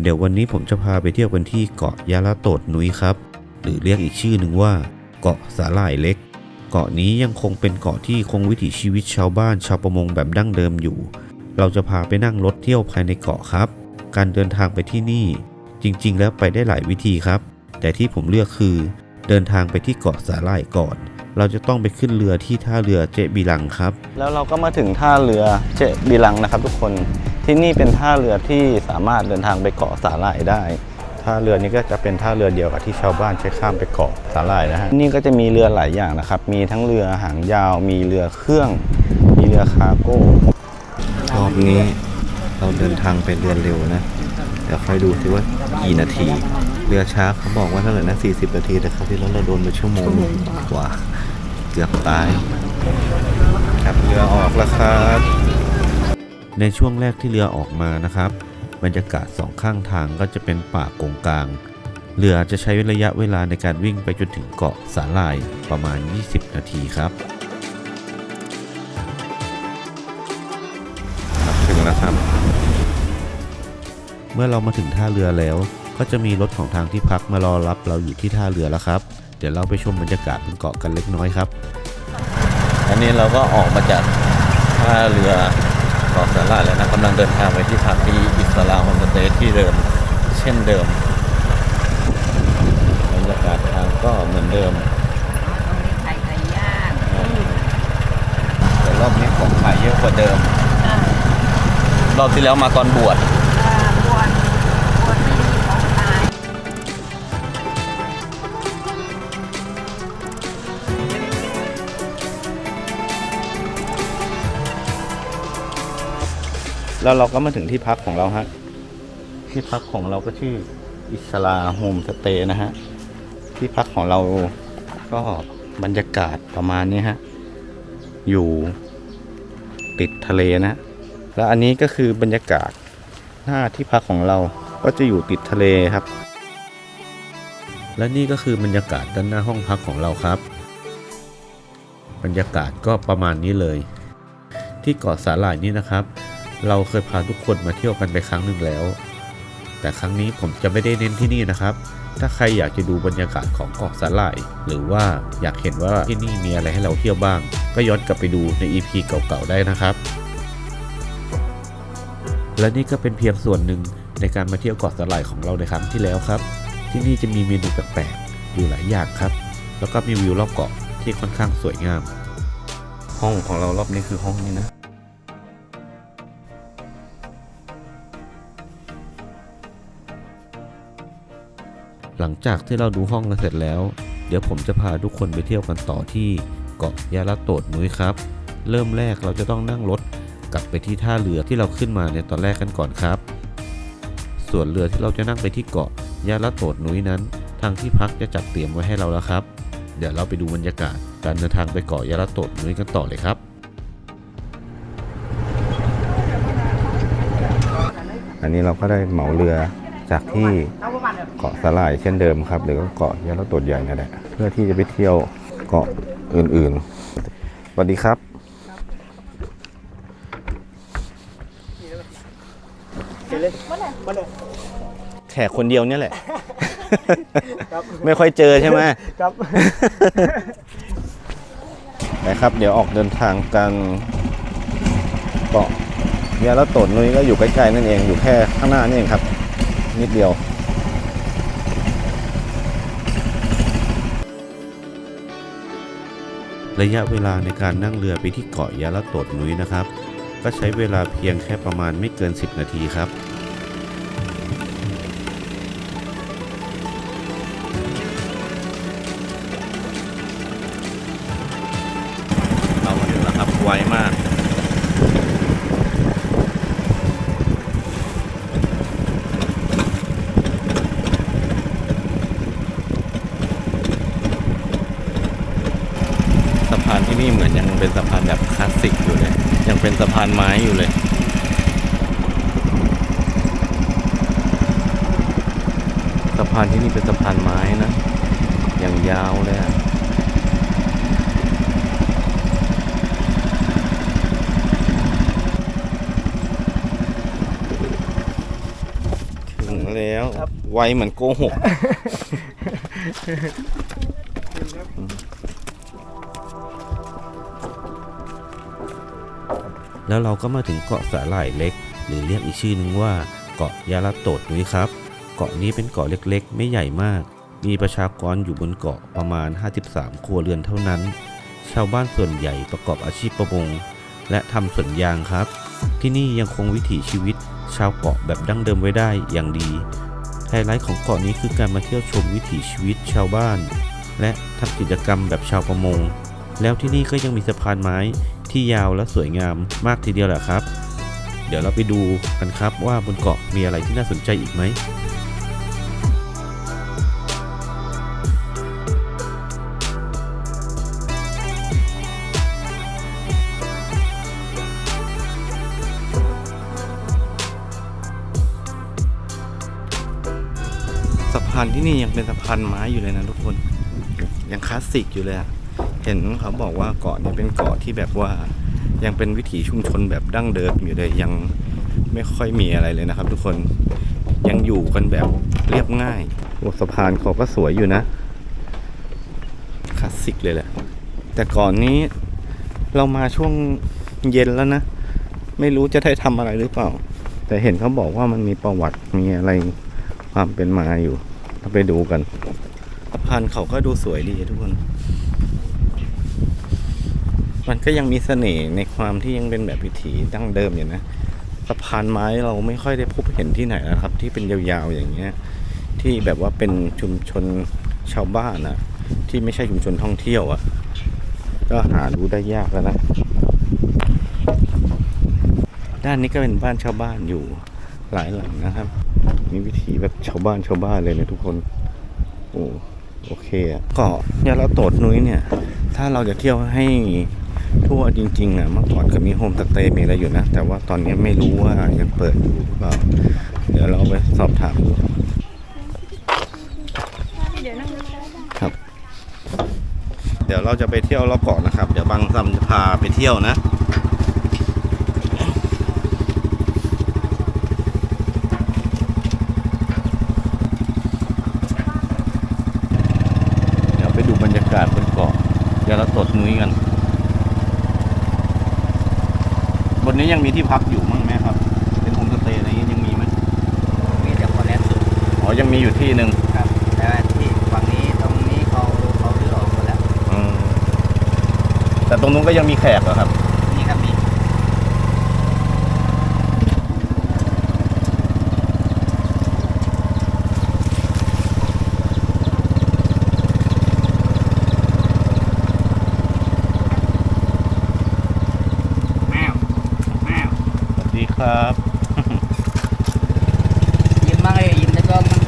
เดี๋ยววันนี้ผมจะพาไปเที่ยวกันที่เกาะยาลาโตดนุ้ยครับ หรือเรียกอีกชื่อหนึ่งว่า เกาะสาหร่ายเล็ก เกาะนี้ยังคงเป็นเกาะที่คงวิถีชีวิตชาวบ้านชาวประมงแบบดั้งเดิมอยู่ เราจะพาไปนั่งรถเที่ยวภายในเกาะครับ การเดินทางไปที่นี่ จริง ๆ แล้วไปได้หลายวิธีครับ แต่ที่ผมเลือกคือ เดินทางไปที่เกาะสาหร่ายก่อน เราจะต้องไปขึ้นเรือที่ท่าเรือเจบิลังครับ แล้วเราก็มาถึงท่าเรือเจบิลังนะครับ ทุกคนที่นี่เป็นท่าเรือที่สามารถเดินทางไปเกาะสาหร่ายได้ท่าเรือนี้ก็จะเป็นท่าเรือเดียวกับที่ชาวบ้านใช้ข้ามไปเกาะสาหร่ายนะฮะนี่ก็จะมีเรือหลายอย่างนะครับ มีทั้งเรือหางยาว มีเรือเครื่อง มีเรือคาร์โก้รอบนี้เราเดินทางไปเรือเร็วนะเดี๋ยวค่อยดูสิว่ากี่นาที เรือช้าเขาบอกว่าเท่าไหร่นะ40 นาทีแต่คราวที่แล้วเราโดนไปชั่วโมงกว่าเกือบตายครับเรือออกแล้วครับ ในช่วงแรกที่เรือออกมานะครับ บรรยากาศสองข้างทางก็จะเป็นป่าโกงกลาง เรือจะใช้ระยะเวลาในการวิ่งไปจนถึงเกาะสาหร่ายประมาณ 20 นาทีครับถึงแล้วครับ เมื่อเรามาถึงท่าเรือแล้ว ก็จะมีรถของทางที่พักมารอรับเราอยู่ที่ท่าเรือแล้วครับ ดี๋ยวเราไปชมบรรยากาศบนเกาะกันเล็กน้อยครับ อันนี้เราก็ออกมาจากท่าเรือเกาะสาหร่ายแล้วนะกำลังเดินทางไปที่พักที่อิสลามโฮมสเตย์ที่เดิม เช่นเดิมบรรยากาศทางก็เหมือนเดิมไข่ไก่ย่างแต่รอบนี้ของขายเยอะกว่าเดิม รอบที่แล้วมาตอนบวช แล้วเราก็มาถึงที่พักของเราฮะ ที่พักของเราก็ชื่ออิสลาโฮมสเตย์นะฮะ ที่พักของเราก็บรรยากาศประมาณนี้ฮะ อยู่ติดทะเลนะ แล้วอันนี้ก็คือบรรยากาศหน้าที่พักของเราก็จะอยู่ติดทะเลครับ และนี่ก็คือบรรยากาศด้านหน้าห้องพักของเราครับ บรรยากาศก็ประมาณนี้เลย ที่เกาะสาหร่ายนี่นะครับ เราเคยพาทุกคนมาเที่ยวกันไปครั้งหนึ่งแล้ว แต่ครั้งนี้ผมจะไม่ได้เน้นที่นี่นะครับ ถ้าใครอยากจะดูบรรยากาศของเกาะสาหร่าย หรือว่าอยากเห็นว่าที่นี่มีอะไรให้เราเที่ยวบ้าง ก็ย้อนกลับไปดูใน EP เก่าๆได้นะครับ และนี่ก็เป็นเพียงส่วนหนึ่งในการมาเที่ยวเกาะสาหร่ายของเราในครั้งที่แล้วครับ ที่นี่จะมีเมนูแปลกๆอยู่หลายอย่างครับ แล้วก็มีวิวรอบเกาะที่ค่อนข้างสวยงาม ห้องของเรารอบนี้คือห้องนี้นะ หลังจากที่เราดูห้องกันเสร็จแล้ว เดี๋ยวผมจะพาทุกคนไปเที่ยวกันต่อที่เกาะยาลาโตดนุ้ยครับ เริ่มแรกเราจะต้องนั่งรถกลับไปที่ท่าเรือที่เราขึ้นมาในตอนแรกกันก่อนครับ ส่วนเรือที่เราจะนั่งไปที่เกาะยาลาโตดนุ้ยนั้น ทางที่พักจะจัดเตรียมไว้ให้เราแล้วครับ เดี๋ยวเราไปดูบรรยากาศการเดินทางไปเกาะยาลาโตดนุ้ยกันต่อเลยครับอันนี้เราก็ได้เหมาเรือ จากที่เกาะสลายเช่นเดิมครับ หรือว่าเกาะยะลาโตดใหญ่นั่นแหละเพื่อที่จะไปเที่ยวเกาะอื่นๆสวัสดีครับแขกคนเดียวเนี่ยแหละ ไม่ค่อยเจอใช่ไหมครับนะครับ เดี๋ยวออกเดินทางกันเกาะยะลาโตดนุ้ยก็อยู่ใกล้ๆนั่นเองอยู่แค่ข้างหน้านี่เองครับ นิดเดียวระยะเวลาในการนั่งเรือไปที่เกาะยาละโตดนุ้ยนะครับ ก็ใช้เวลาเพียงแค่ประมาณไม่เกิน 10 นาทีครับ สะพานที่นี่เป็นสะพานไม้นะ อย่างยาวเลยอะถึงแล้วไวเหมือนโกหกแล้วเราก็มาถึงเกาะสาหร่ายเล็ก หรือเรียกอีกชื่อนึงว่าเกาะยาลาโตดนุ้ยครับ เกาะนี้เป็นเกาะเล็กๆ ไม่ใหญ่มาก มีประชากรอยู่บนเกาะประมาณ 53 ครัวเรือนเท่านั้น ชาวบ้านส่วนใหญ่ประกอบอาชีพประมง และทำสวนยางครับ ที่นี่ยังคงวิถีชีวิต ชาวเกาะแบบดั้งเดิมไว้ได้อย่างดี ไฮไลท์ของเกาะนี้คือการมาเที่ยวชมวิถีชีวิตชาวบ้าน และทำกิจกรรมแบบชาวประมง แล้วที่นี่ก็ยังมีสะพานไม้ที่ยาวและสวยงามมากทีเดียวแหละครับเดี๋ยวเราไปดูกันครับว่าบนเกาะมีอะไรที่น่าสนใจอีกไหม ที่นี่ยังเป็นสะพานไม้อยู่เลยนะทุกคน ยังคลาสสิกอยู่เลยอะเห็นเขาบอกว่าเกาะเนี่ยเป็นเกาะที่แบบว่ายังเป็นวิถีชุมชนแบบดั้งเดิมอยู่เลยยังไม่ค่อยมีอะไรเลยนะครับ ทุกคนยังอยู่กันแบบเรียบง่ายสะพานเขาก็สวยอยู่นะคลาสสิกเลยแหละ แต่ก่อนนี้เรามาช่วงเย็นแล้วนะ ไม่รู้จะได้ทำอะไรหรือเปล่า แต่เห็นเขาบอกว่ามันมีประวัติมีอะไรความเป็นมาอยู่ ไปดูกันสะพานเขาก็ดูสวยดีทุกคน มันก็ยังมีเสน่ห์ในความที่ยังเป็นแบบวิถีดั้งเดิมอยู่นะสะพานไม้เราไม่ค่อยได้พบเห็นที่ไหนนะครับ ที่เป็นยาวๆอย่างเงี้ย ที่แบบว่าเป็นชุมชนชาวบ้านอะที่ไม่ใช่ชุมชนท่องเที่ยวอะก็หาดูได้ยากแล้วนะ ด้านนี้ก็เป็นบ้านชาวบ้านอยู่หลายหลังนะครับ มีวิถีแบบชาวบ้านชาวบ้านเลยเนี่ยทุกคน โอ้โอเคอะเกาะยาลาโตดนุ้ยเนี่ย ถ้าเราจะเที่ยวให้ทั่วจริงๆอะเมื่อก่อนก็มีโฮมสเตย์มีอะไรอยู่นะ แต่ว่าตอนนี้ไม่รู้ว่ายังเปิดอยู่หรือเปล่า เดี๋ยวเราไปสอบถามดูครับ เดี๋ยวเราจะไปเที่ยวรอบเกาะนะครับ เดี๋ยวบางซัมจะพาไปเที่ยวนะ เดี๋ยวไปดูบรรยากาศบนเกาะยาละตดนุ้ยกัน บนนี้ยังมีที่พักอยู่มั้งไหมครับ เป็นโฮมสเตย์อะไรอย่างงี้ยังมีไหมมีแต่พอแล้วสุดอ๋อยังมีอยู่ที่หนึ่งครับ แต่ว่าที่ฝั่งนี้ตรงนี้เขาเขารื้อออกหมดแล้วอืมแต่ตรงนู้นก็ยังมีแขกเหรอครับนี่ครับมี แมวแมว สวัสดีครับ ยิ้มมากเลยยิ้มในกล้องมัน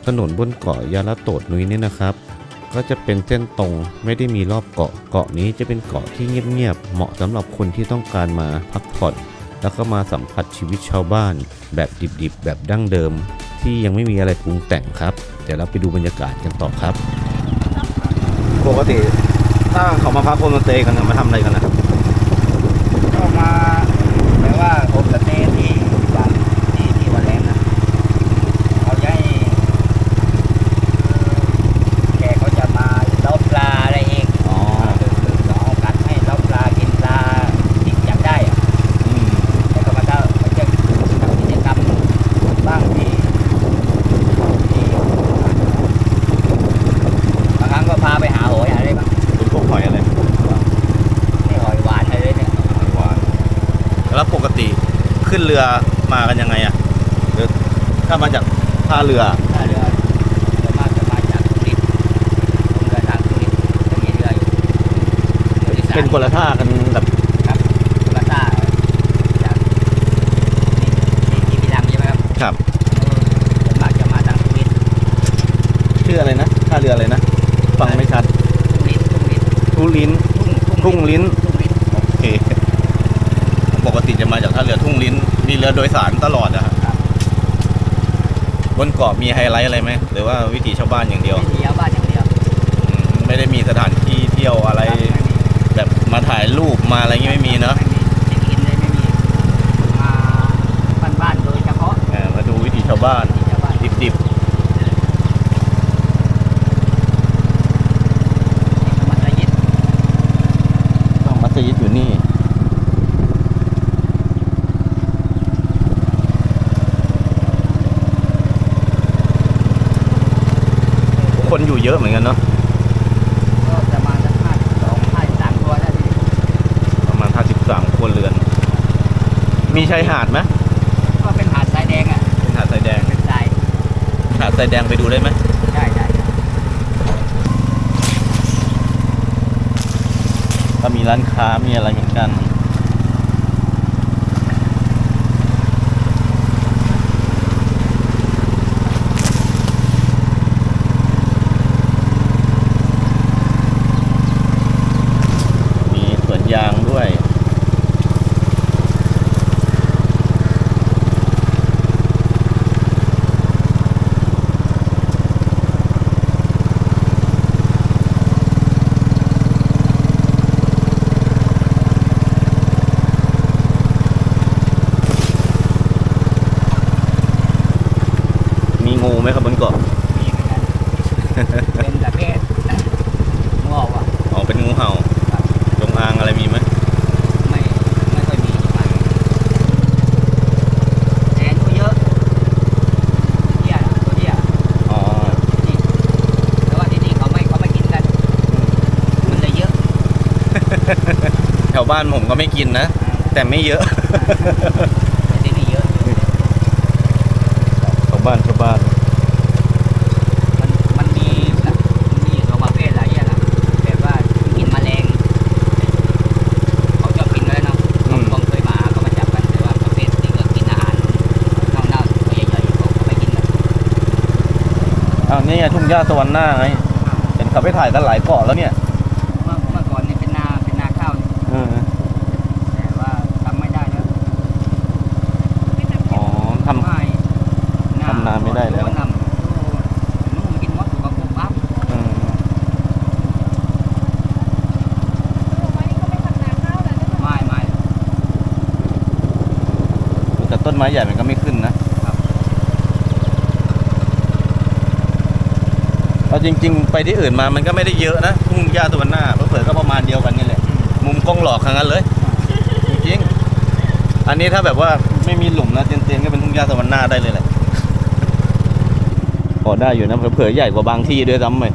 ถ นนบนเกาะยาละโตดนุ้ยเนี่ยนะครับ ก็จะเป็นเส้นตรงไม่ได้มีรอบเกาะเกาะนี้จะเป็นเกาะที่เงียบๆเหมาะสำหรับคนที่ต้องการมาพักผ่อน แล้วก็มาสัมผัสชีวิตชาวบ้าน แบบดิบๆ แบบดั้งเดิม ที่ยังไม่มีอะไรปรุงแต่งครับเดี๋ยวเราไปดูบรรยากาศกันต่อครับ ปกติถ้าเขามาพักโฮมสเตย์กันมาทำอะไรกันนะครับ ก็มาแปลว่าโฮมสเตย์ที่ฝั่งที่ที่วันแรงนะเขาจะให้แกเขาจะมาเล้าปลาอะไรเอง อ๋อ คือคือเขาเอากัดให้เล้าปลากินปลาที่จับได้อะ อืม แล้วก็มาก็มาจะทำกิจกรรมบ้างที่ที่บางครั้งก็พาไปหาหอยอะไรบ้าง เป็นพวกหอยอะไร นี่หอยหวานอะไรเนี่ย หอยหวานแล้วปกติขึ้นเรือมากันยังไงอะหรือ ถ้ามาจากท่าเรือถ้าเรือเรือมากจะมาจากสุรินทร์ลงเรือทางสุรินทร์จะมีเรืออยู่เรือที่สามเป็นคนละท่ากันแบบครับลาซ่าจากนี่ที่ที่มีลำใช่ไหมครับครับเออส่วนมากจะมาทางสุรินทร์ชื่ออะไรนะท่าเรืออะไรนะฟังไม่ชัดสุรินทร์สุรินทร์ทุลิ้นทุ่งทุ่งลิ้นทุ่งลิ้นโอเคปกติจะมาจากท่าเรือทุ่งลิ้นมีเรือโดยสารตลอดอะครับครับบ นเกาะมีไฮไลท์อะไรไหมหรือว่าวิถีชาวบ้านอย่างเดียววิถีชาวบ้านอย่างเดียวอืมบไม่ได้มีสถานที่เที่ยวอะไรแบบมาถ่ายรูปมาอะไรเงี้ยไม่มีเนาะไม่มีเช็คอินเลยไม่มีมาบ้านๆโดยเฉพาะ เออมาดูวิถีชาวบ้านที่ชาวบ้าน ดิบ มัสยิด ๆต้องมัสยิดอยู่นี่ คน อยู่เยอะเหมือนกันเนาะก็ประมาณสักห้าสองห้าสามตัวได้ทีประมาณ 53คนเรือน มีชายหาดไหมก็เป็นหาดทรายแดงอะเป็นหาดทรายแดงเป็นทรายหาดทรายแดงไปดูได้ไหมได้ได้ก็มีร้านค้ามีอะไรเหมือนกัน มีสวนยางด้วย มีงูไหมครับบนเกาะ มีเหมือนกันเป็นประเภทงอกอะ อ๋อเป็นงูเห่า ครับ จงอางอะไรมีไหม ไม่ไม่ค่อยมีมากแต่ดูเยอะเที่ยนะตัวเที่ย อ๋อ นี่แต่ว่าที่นี่เขาไม่เขาไม่กินกัน มันเลยเยอะ แถวบ้านผมก็ไม่กินนะ แต่ไม่เยอะแต่ที่นี่เยอะชาวบ้านชาวบ้าน มันมันมีนะมันมีสองประเภทหลายอย่างนะแบบว่ากินแมลงเขาชอบกินเลยเนาะอืมผมเคยมาก็มาจับกันแต่ว่าประเภทที่ก็กินอาหารเน่าๆตัวใหญ่ๆเขาเขาไม่กินกันอ้าวนี่ไงทุ่งหญ้าสวรรค์หน้าไงเห็นเขาไปถ่ายกันหลายเกาะแล้วเนี่ย เมื่อเมื่อก่อนนี่เป็นนาเป็นนาข้าวนี่ เออ แต่ว่าทำไม่ได้แล้ว อ๋อทำ ไม่ ทำนาไม่ได้แล้ว นำนุ่มกินมดตัวปุ๊บปั๊บ เออ ไม่ไม่ แต่ต้น ไม้ใหญ่มันก็ไม่ขึ้นนะครับเอาจริง ๆ ไปที่อื่นมามันก็ไม่ได้เยอะนะทุ่งหญ้าสวรรค์หน้าเผื่อๆก็ประมาณเดียวกันนี่แหละ มุมกล้องหลอกทั้งนั้นเลย จริงๆอันนี้ถ้าแบบว่าไม่มีหลุมนะเตียนๆก็เป็นทุ่งหญ้าสวรรค์หน้าได้เลยแหละพอได้อยู่นะเผลอๆใหญ่กว่าบางที่ด้วยซ้ำไป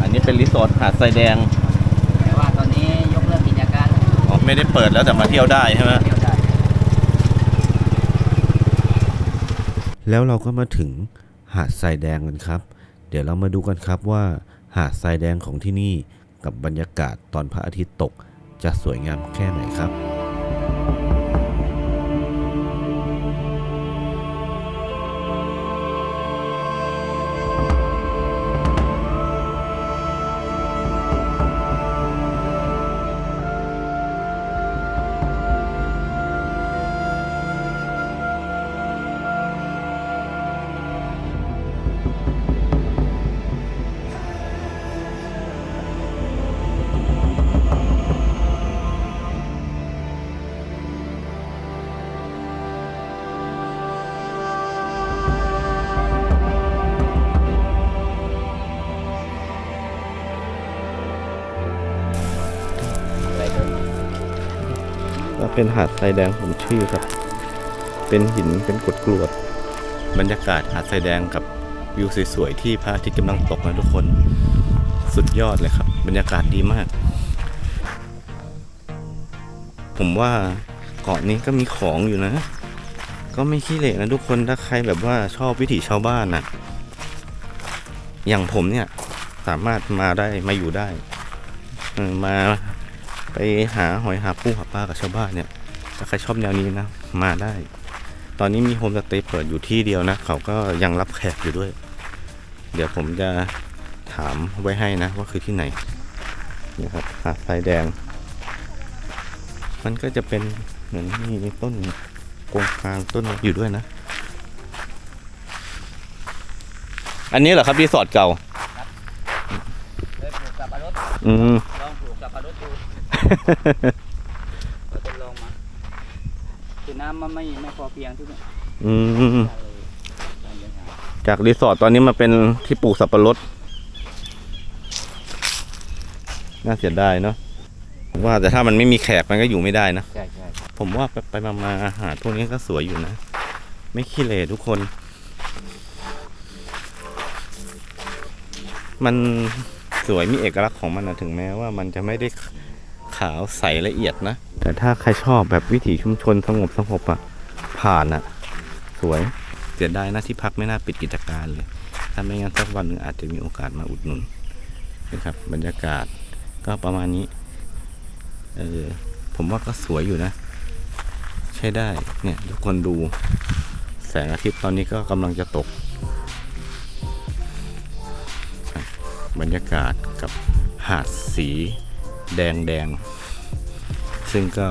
อันนี้ เป็นรีสอร์ทหาดทรายแดง แต่ว่าตอนนี้ยกเลิกกิจการแล้วอ๋อไม่ได้เปิดแล้วแต่มาเที่ยวได้ใช่ไหมเที่ยวได้แล้วเราก็มาถึงหาดทรายแดงกันครับ เดี๋ยวเรามาดูกันครับว่าหาดทรายแดงของที่นี่กับบรรยากาศตอนพระอาทิตย์ตกจะสวยงามแค่ไหนครับ เป็นหาดทรายแดงผมชื่อครับ เป็นหินเป็นกรวดกรวด บรรยากาศหาดทรายแดงกับวิวสวยๆที่พระอาทิตย์กำลังตกนะทุกคน สุดยอดเลยครับ บรรยากาศดีมาก ผมว่าเกาะนี้ก็มีของอยู่นะ ก็ไม่ขี้เหร่นะทุกคนถ้าใครแบบว่าชอบวิถีชาวบ้านนะอย่างผมเนี่ยสามารถมาได้มาอยู่ได้มา ไปหาหอยหาปูหาปลากับชาวบ้านเนี่ยถ้าใครชอบแนวนี้นะ มาได้ ตอนนี้มีโฮมสเตย์เปิดอยู่ที่เดียวนะ เขาก็ยังรับแขกอยู่ด้วย เดี๋ยวผมจะถามไว้ให้นะว่าคือที่ไหนนี่ครับหาดทรายแดง มันก็จะเป็นเหมือนมีต้นกงกลางต้นอยู่ด้วยนะ อันนี้เหรอครับรีสอร์ทเก่าเลยปลูกสับปะรดอืม ลองปลูกสับปะรดดู เราจะลองมา คือน้ำมันไม่ไม่พอเพียงทุกอย่างอืมเลยการเดินทางจากรีสอร์ทตอนนี้มาเป็นที่ปลูกสับปะรด น่าเสียดายเนาะผมว่าแต่ถ้ามันไม่มีแขกมันก็อยู่ไม่ได้นะ ใช่ใช่ผมว่าไปไปมามาอาหารพวกนี้ก็สวยอยู่นะ ไม่ขี้เหร่ทุกคน มันสวยมีเอกลักษณ์ของมันนะถึงแม้ว่ามันจะไม่ได้ขาวใสละเอียดนะ แต่ถ้าใครชอบแบบวิถีชุมชนสงบสงบอะผ่านอะสวยเสียดายนะที่พักไม่น่าปิดกิจการเลย ถ้าไม่งั้นสักวันหนึ่งอาจจะมีโอกาสมาอุดหนุนนะครับ บรรยากาศก็ประมาณนี้เออผมว่าก็สวยอยู่นะ ใช้ได้เนี่ยทุกคนดูแสงอาทิตย์ตอนนี้ก็กำลังจะตก บรรยากาศกับหาดสี แดงแดง ซึ่งก็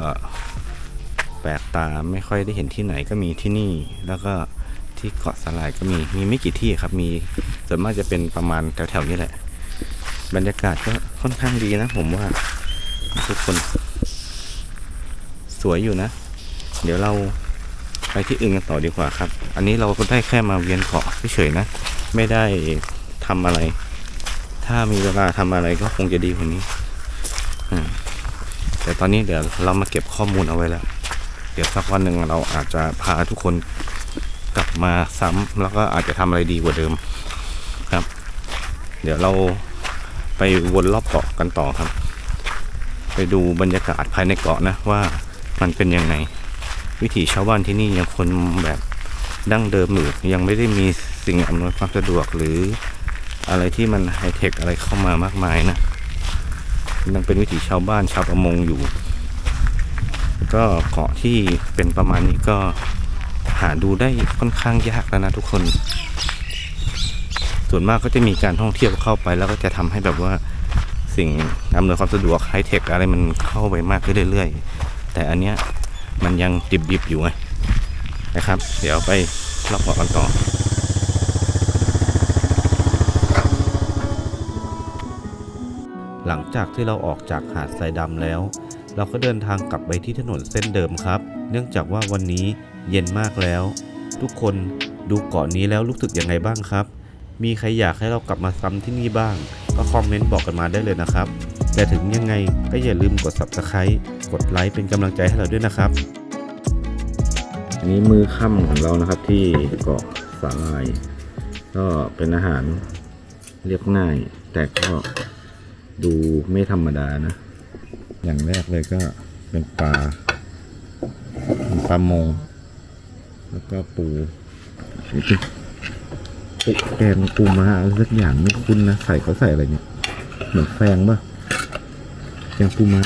แปลกตาไม่ค่อยได้เห็นที่ไหนก็มีที่นี่ แล้วก็ที่เกาะสลายก็มี มีไม่กี่ที่ครับมีส่วนมากจะเป็นประมาณแถวๆนี้แหละ บรรยากาศก็ค่อนข้างดีนะ ผมว่าทุกคน สวยอยู่นะ เดี๋ยวเราไปที่อื่นกันต่อดีกว่าครับ อันนี้เราก็ได้แค่มาเวียนเกาะเฉยๆนะ ไม่ได้ทำอะไร ถ้ามีเวลาทำอะไรก็คงจะดีกว่านี้ แต่ตอนนี้เดี๋ยวเรามาเก็บข้อมูลเอาไว้แล้ว เดี๋ยวสักวันหนึ่งเราอาจจะพาทุกคนกลับมาซ้ำแล้วก็อาจจะทำอะไรดีกว่าเดิมครับ เดี๋ยวเราไปวนรอบเกาะกันต่อครับ ไปดูบรรยากาศภายในเกาะนะว่ามันเป็นยังไง วิถีชาวบ้านที่นี่ยังคนแบบดั้งเดิมอยู่ยังไม่ได้มีสิ่งอำนวยความสะดวกหรืออะไรที่มันไฮเทคอะไรเข้ามามากมายนะ ยังเป็นวิถีชาวบ้านชาวประมงอยู่ ก็เกาะที่เป็นประมาณนี้ก็หาดูได้ค่อนข้างยากแล้วนะทุกคน ส่วนมากก็จะมีการท่องเที่ยวเข้าไป แล้วก็จะทำให้แบบว่าสิ่งอำนวยความสะดวกไฮเทคอะไรมันเข้าไปมากขึ้นเรื่อยๆ แต่อันเนี้ยมันยังดิบๆอยู่ไงนะครับ เดี๋ยวไปรอบเกาะกันต่อ หลังจากที่เราออกจากหาดทรายดำแล้ว เราก็เดินทางกลับไปที่ถนนเส้นเดิมครับ เนื่องจากว่าวันนี้เย็นมากแล้ว ทุกคนดูเกาะนี้แล้วรู้สึกยังไงบ้างครับ มีใครอยากให้เรากลับมาซ้ำที่นี่บ้าง ก็คอมเมนต์บอกกันมาได้เลยนะครับ แต่ถึงยังไงก็อย่าลืมกด subscribe กดไลค์เป็นกำลังใจให้เราด้วยนะครับอันนี้มือค่ำของเรานะครับที่เกาะสาลาย ก็เป็นอาหารเรียบง่าย แต่ก็ ดูไม่ธรรมดานะ อย่างแรกเลยก็เป็นปลาปลามง แล้วก็ปูนี่เป็นแกงปูมาสักอย่างไม่คุ้นนะใส่เขาใส่อะไรเนี่ย เหมือนแฟงป่ะแกงปูมา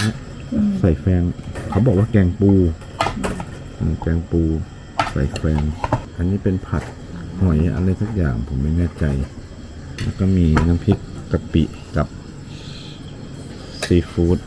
ใส่แฟง เขาบอกว่าแกงปูแกงปูใส่แฟง อันนี้เป็นผัดหอยอะไรสักอย่างผมไม่แน่ใจ แล้วก็มีน้ำพริกกะปิกับ ซีฟู้ด